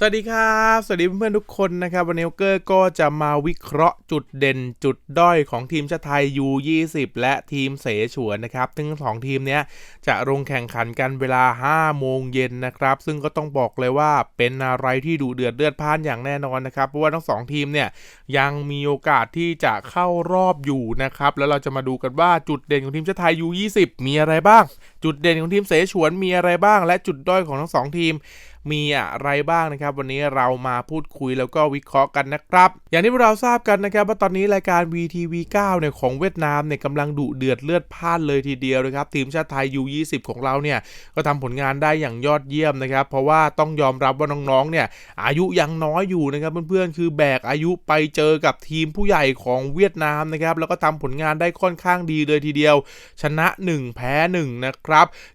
สวัสดีครับ สวัสดีเพื่อนๆทุกคนนะครับ วันนี้โอเกอร์ก็จะมาวิเคราะห์จุดเด่นจุดด้อยของทีมชาติไทย U20 และทีมเสฉวนนะครับทั้งสองทีมเนี้ยจะลงแข่งขันกันเวลา 5 โมงเย็นนะครับ ซึ่งก็ต้องบอกเลยว่าเป็นอะไรที่ดุเดือดเลือดพ่านอย่างแน่นอนนะครับ เพราะว่าทั้งสองทีมเนี่ยยังมีโอกาสที่จะเข้ารอบอยู่นะครับ แล้วเราจะมาดูกันว่าจุดเด่นของทีมชาติไทย U20 มีอะไรบ้างจุดเด่นของทีมเสฉวนมีอะไรบ้าง และจุดด้อยของทั้งสองทีม มีอะไรบ้างนะครับ วันนี้เรามาพูดคุยแล้วก็วิเคราะห์กันนะครับ อย่างที่เราทราบกันนะครับว่าตอนนี้รายการ VTV9 เนี่ยของเวียดนามเนี่ยกำลังดุเดือดเลือดพ่านเลยทีเดียวนะครับทีมชาติไทย U20 ของเราเนี่ยก็ทำผลงานได้อย่างยอดเยี่ยมนะครับ เพราะว่าต้องยอมรับว่าน้องๆเนี่ยอายุยังน้อยอยู่นะครับเพื่อนๆคือแบกอายุไปเจอกับทีมผู้ใหญ่ของเวียดนามนะครับแล้วก็ทำผลงานได้ค่อนข้างดีเลยทีเดียว ชนะ 1 แพ้1นะครับ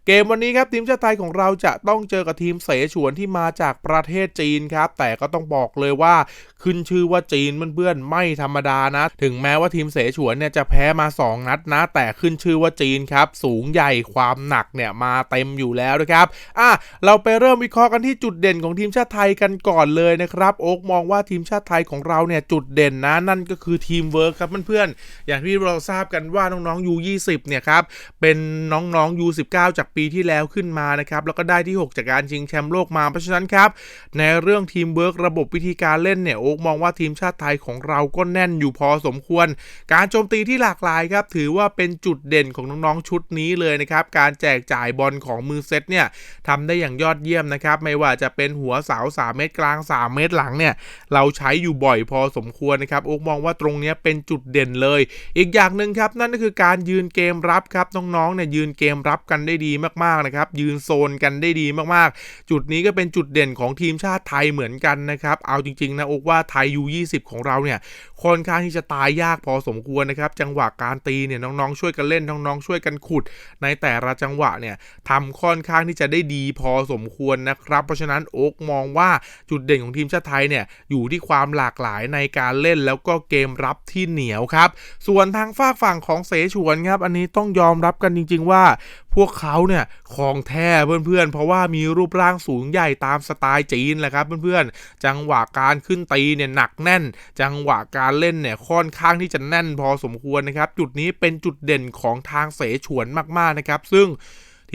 เกมวันนี้ครับทีมชาติไทยของเราจะต้องเจอกับทีมเสฉวนที่มาจากประเทศจีนครับ แต่ก็ต้องบอกเลยว่าขึ้นชื่อว่าจีนเพื่อนๆไม่ธรรมดานะ ถึงแม้ว่าทีมเสฉวนเนี่ยจะแพ้มา 2 นัดนะ แต่ขึ้นชื่อว่าจีนครับ สูงใหญ่ความหนักเนี่ยมาเต็มอยู่แล้วนะครับอะเราไปเริ่มวิเคราะห์กันที่จุดเด่นของทีมชาติไทยกันก่อนเลยนะครับโอ๊กมองว่าทีมชาติไทยของเราเนี่ยจุดเด่นนะนั่นก็คือทีมเวิร์คครับเพื่อนๆอย่างที่เราทราบกันว่าน้องๆ U20 เนี่ยครับเป็นน้องๆ19 จากปีที่แล้วขึ้นมานะครับแล้วก็ได้ที่ 6 จากการชิงแชมป์โลกมาเพราะฉะนั้นครับในเรื่องทีมเวิร์กระบบวิธีการเล่นเนี่ยโอ๊กมองว่าทีมชาติไทยของเราก็แน่นอยู่พอสมควร การโจมตีที่หลากหลายครับถือว่าเป็นจุดเด่นของน้องๆชุดนี้เลยนะครับการแจกจ่ายบอลของมือเซตเนี่ยทำได้อย่างยอดเยี่ยมนะครับไม่ว่าจะเป็นหัวเสา3เมตรกลาง 3 เมตรหลังเนี่ยเราใช้อยู่บ่อยพอสมควรนะครับโอ๊กมองว่าตรงนี้เป็นจุดเด่นเลย อีกอย่างหนึ่งครับนั่นก็คือการยืนเกมรับครับน้องๆเนี่ยยืนเกมรับกันได้ดีมากๆนะครับ ยืนโซนกันได้ดีมากๆ จุดนี้ก็เป็นจุดเด่นของทีมชาติไทยเหมือนกันนะครับ เอาจริงๆนะอกว่าไทย U20 ของเราเนี่ยค่อนข้างที่จะตายยากพอสมควรนะครับ จังหวะการตีเนี่ยน้องๆช่วยกันเล่นน้องๆช่วยกันขุด ในแต่ละจังหวะเนี่ยทำค่อนข้างที่จะได้ดีพอสมควรนะครับ เพราะฉะนั้นโอ๊กมองว่าจุดเด่นของทีมชาติไทยเนี่ยอยู่ที่ความหลากหลายในการเล่นแล้วก็เกมรับที่เหนียวครับ ส่วนทางฝากฝั่งของเสฉวนครับ อันนี้ต้องยอมรับกันจริง ๆ ว่า พวกเขาเนี่ยของแท้เพื่อนๆ เพราะว่ามีรูปร่างสูงใหญ่ตามสไตล์จีนแหละครับเพื่อนๆ จังหวะการขึ้นตีเนี่ยหนักแน่น จังหวะการเล่นเนี่ยค่อนข้างที่จะแน่นพอสมควรนะครับ จุดนี้เป็นจุดเด่นของทางเสฉวนมากๆนะครับ ซึ่ง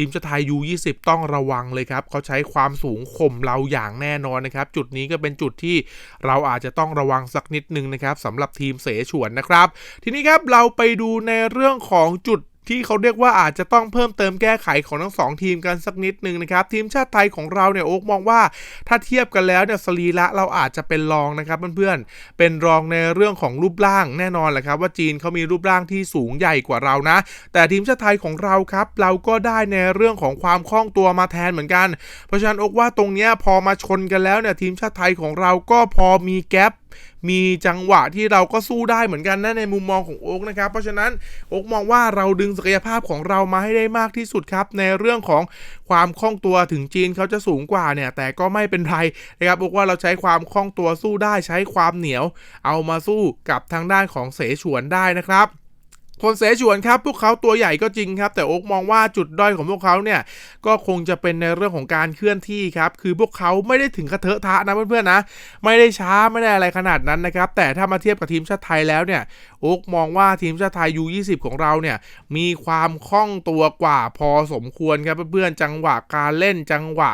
ทีมชาติไทย U20 ต้องระวังเลยครับ เขาใช้ความสูงข่มเราอย่างแน่นอนนะครับ จุดนี้ก็เป็นจุดที่เราอาจจะต้องระวังสักนิดนึงนะครับสำหรับทีมเสฉวนนะครับ ทีนี้ครับเราไปดูในเรื่องของจุด ที่เขาเรียกว่าอาจจะต้องเพิ่มเติมแก้ไขของทั้งสองทีมกันสักนิดนึงนะครับ ทีมชาติไทยของเราเนี่ยโอ๊กมองว่าถ้าเทียบกันแล้วเนี่ยสรีระเราอาจจะเป็นรองนะครับเพื่อนๆเป็นรองในเรื่องของรูปร่างแน่นอนแหละครับ ว่าจีนเขามีรูปร่างที่สูงใหญ่กว่าเรานะ แต่ทีมชาติไทยของเราครับ เราก็ได้ในเรื่องของความคล่องตัวมาแทนเหมือนกัน เพราะฉะนั้นโอ๊กว่าตรงเนี้ยพอมาชนกันแล้วเนี่ยทีมชาติไทยของเราก็พอมีแกลบมีจังหวะที่เราก็สู้ได้เหมือนกันนะในมุมมองของโอ๊กนะครับ เพราะฉะนั้นโอ๊กมองว่าเราดึงศักยภาพของเรามาให้ได้มากที่สุดครับ ในเรื่องของความคล่องตัวถึงจีนเขาจะสูงกว่าเนี่ย แต่ก็ไม่เป็นไรนะครับโอ๊กว่าเราใช้ความคล่องตัวสู้ได้ใช้ความเหนียว เอามาสู้กับทางด้านของเสฉวนได้นะครับ คนเสฉวนครับพวกเขาตัวใหญ่ก็จริงครับ แต่โอ๊กมองว่าจุดด้อยของพวกเขาเนี่ยก็คงจะเป็นในเรื่องของการเคลื่อนที่ครับ คือพวกเขาไม่ได้ถึงกระเทอะทะนะเพื่อนๆนะ ไม่ได้ช้าไม่ได้อะไรขนาดนั้นนะครับ แต่ถ้ามาเทียบกับทีมชาติไทยแล้วเนี่ยโอ๊กมองว่าทีมชาติไทย U20 ของเราเนี่ยมีความคล่องตัวกว่าพอสมควรครับเพื่อนๆจังหวะการเล่นจังหวะ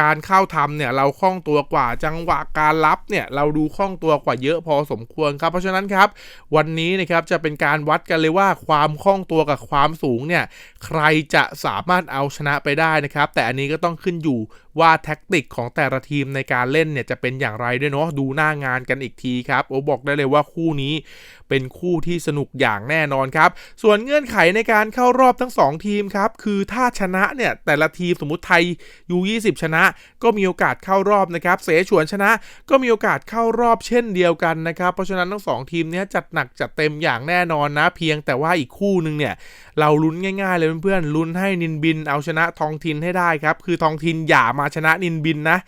การเข้าทำเนี่ยเราคล่องตัวกว่าจังหวะการรับเนี่ยเราดูคล่องตัวกว่าเยอะพอสมควรครับเพราะฉะนั้นครับ วันนี้นะครับจะเป็นการวัดกันเลยว่าความคล่องตัวกับความสูงเนี่ยใครจะสามารถเอาชนะไปได้นะครับ แต่อันนี้ก็ต้องขึ้นอยู่ว่าแท็กติกของแต่ละทีมในการเล่นเนี่ยจะเป็นอย่างไรด้วยเนาะดูหน้างานกันอีกทีครับโอบอกได้เลยว่าคู่นี้เป็นคู่ที่สนุกอย่างแน่นอนครับ ส่วนเงื่อนไขในการเข้ารอบทั้ง 2 ทีมครับคือถ้าชนะเนี่ยแต่ละทีมสมมติไทย U20 ชนะ ก็มีโอกาสเข้ารอบนะครับ เสฉวนชนะ ก็มีโอกาสเข้ารอบเช่นเดียวกันนะครับ เพราะฉะนั้นทั้ง 2 ทีมเนี้ยจัดหนักจัดเต็มอย่างแน่นอนนะ เพียงแต่ว่าอีกคู่หนึ่งเนี่ยเราลุ้นง่ายๆเลยเพื่อนๆลุ้นให้นินบินเอาชนะทองทินให้ได้ครับ คือทองทินอย่ามาชนะนินบินนะ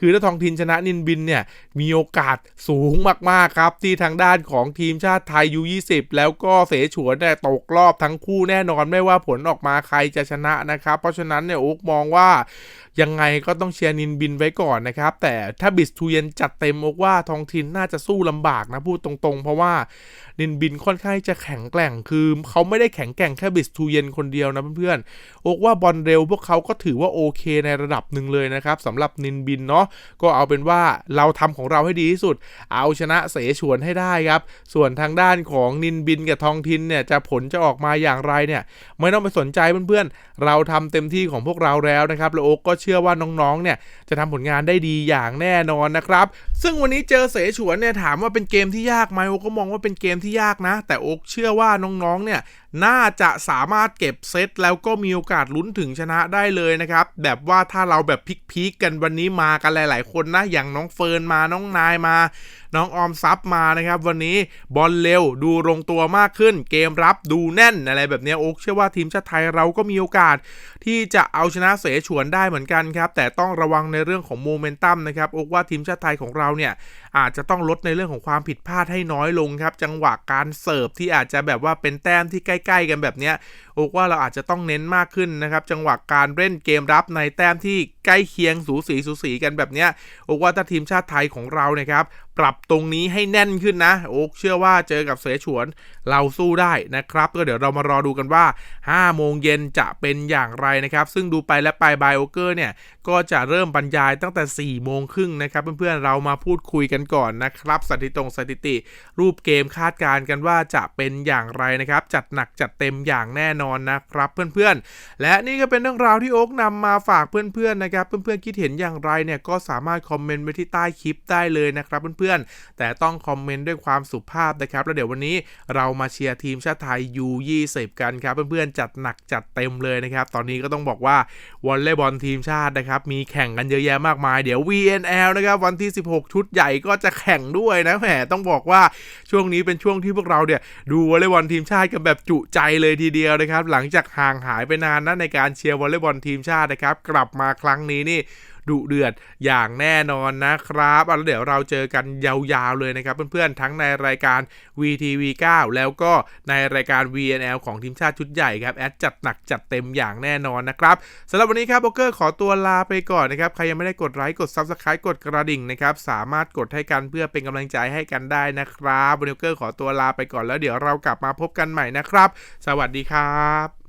คือถ้าทองทินชนะนินบินเนี่ยมีโอกาสสูงมากๆครับ ที่ทางด้านของทีมชาติไทย U20 แล้วก็เสฉวนเนี่ยตกรอบทั้งคู่แน่นอนไม่ว่าผลออกมาใครจะชนะนะครับ เพราะฉะนั้นเนี่ยโอ๊กมองว่ายังไงก็ต้องเชียร์นินบินไว้ก่อนนะครับ แต่ถ้าบิสทูเยนจัดเต็มอกว่าทองทินน่าจะสู้ลำบากนะพูดตรงๆ เพราะว่านินบินค่อนข้างจะแข็งแกร่งคือเขาไม่ได้แข็งแกร่งแค่บิสทูเยนคนเดียวนะเพื่อนๆอกว่าบอลเร็วพวกเขาก็ถือว่าโอเคในระดับหนึ่งเลยนะครับสำหรับนินบินเนาะก็เอาเป็นว่าเราทำของเราให้ดีที่สุด เอาชนะเสฉวนให้ได้ครับ ส่วนทางด้านของนินบินกับทองทินเนี่ยจะผลจะออกมาอย่างไรเนี่ยไม่ต้องไปสนใจเพื่อนๆเราทำเต็มที่ของพวกเราแล้วนะครับแล้วโอ๊กก็เชื่อว่าน้องๆ เนี่ยจะทำผลงานได้ดีอย่างแน่นอนนะครับ ซึ่งวันนี้เจอเสฉวนเนี่ยถามว่าเป็นเกมที่ยากไหมโอกก็มองว่าเป็นเกมที่ยากนะ แต่โอ๊กเชื่อว่าน้องๆ เนี่ย น่าจะสามารถเก็บเซตแล้วก็มีโอกาสลุ้นถึงชนะได้เลยนะครับ แบบว่าถ้าเราแบบพลิกๆกันวันนี้มากันหลาย ๆ คนนะ อย่างน้องเฟิร์นมาน้องนายมา น้องออมซับมานะครับ วันนี้บอลเร็วดูลงตัวมากขึ้น เกมรับดูแน่นอะไรแบบนี้โอ๊กเชื่อว่าทีมชาติไทยเราก็มีโอกาส ที่จะเอาชนะเสฉวนได้เหมือนกันครับแต่ต้องระวังในเรื่องของโมเมนตัมนะครับโอ๊กว่าทีมชาติไทยของเราเนี่ยอาจจะต้องลดในเรื่องของความผิดพลาดให้น้อยลงครับจังหวะการเสิร์ฟที่อาจจะแบบว่าเป็นแต้มที่ใกล้ๆ กันแบบเนี้ยโอ๊กว่าเราอาจจะต้องเน้นมากขึ้นนะครับ จังหวะการเล่นเกมรับในแต้มที่ใกล้เคียงสูสีสูสีกันแบบเนี้ยโอ๊กว่าถ้าทีมชาติไทยของเราเนี่ยครับปรับตรงนี้ให้แน่นขึ้นนะโอ๊กเชื่อว่าเจอกับเสฉวนเราสู้ได้นะครับ ก็เดี๋ยวเรามารอดูกันว่า 5 โมงเย็นจะเป็นอย่างไรนะครับ ซึ่งดูไปและไปบายโอเกอร์เนี่ยก็จะเริ่มบรรยายตั้งแต่ 4 โมงครึ่งนะครับเพื่อนๆเรามาพูดคุยกันก่อนนะครับสถิติตรงสถิติ รูปเกมคาดการณ์กันว่าจะเป็นอย่างไรนะครับ จัดหนักจัดเต็มอย่างแน่นอนนะครับเพื่อนๆ และนี่ก็เป็นเรื่องราวที่โอ๊กนำมาฝากเพื่อนๆนะครับเพื่อนๆคิดเห็นอย่างไรเนี่ยก็สามารถคอมเมนต์ไว้ที่ใต้คลิปได้เลยนะครับเพื่อนๆ แต่ต้องคอมเมนต์ด้วยความสุภาพนะครับแล้วเดี๋ยววันนี้เรามาเชียร์ทีมชาติไทย U20 กันครับเพื่อนๆจัดหนักจัดเต็มเลยนะครับตอนนี้ก็ต้องบอกว่าวอลเลย์บอลทีมชาตินะครับมีแข่งกันเยอะแยะมากมายเดี๋ยว VNL นะครับวันที่ 16 ชุดใหญ่ก็จะแข่งด้วยนะแหมต้องบอกว่าช่วงนี้เป็นช่วงที่พวกเราเนี่ยดูวอลเลย์บอลทีมชาติกันแบบจุใจเลยทีเดียวนะครับหลังจากห่างหายไปนานนะในการเชียร์วอลเลย์บอลทีมชาตินะครับกลับมาครั้งนี้นี่ ดุเดือดอย่างแน่นอนนะครับเอาแล้วเดี๋ยวเราเจอกันยาวๆเลยนะครับเพื่อนๆทั้งในรายการ VTV9 แล้วก็ในรายการ VNL ของทีมชาติชุดใหญ่ครับแอดจัดหนักจัดเต็มอย่างแน่นอนนะครับสำหรับวันนี้ครับโบเกอร์ขอตัวลาไปก่อนนะครับใครยังไม่ได้กดไลค์กด Subscribe กดกระดิ่งนะครับสามารถกดให้กันเพื่อเป็นกำลังใจให้กันได้นะครับโบเกอร์ขอตัวลาไปก่อนแล้วเดี๋ยวเรากลับมาพบกันใหม่นะครับ สวัสดีครับ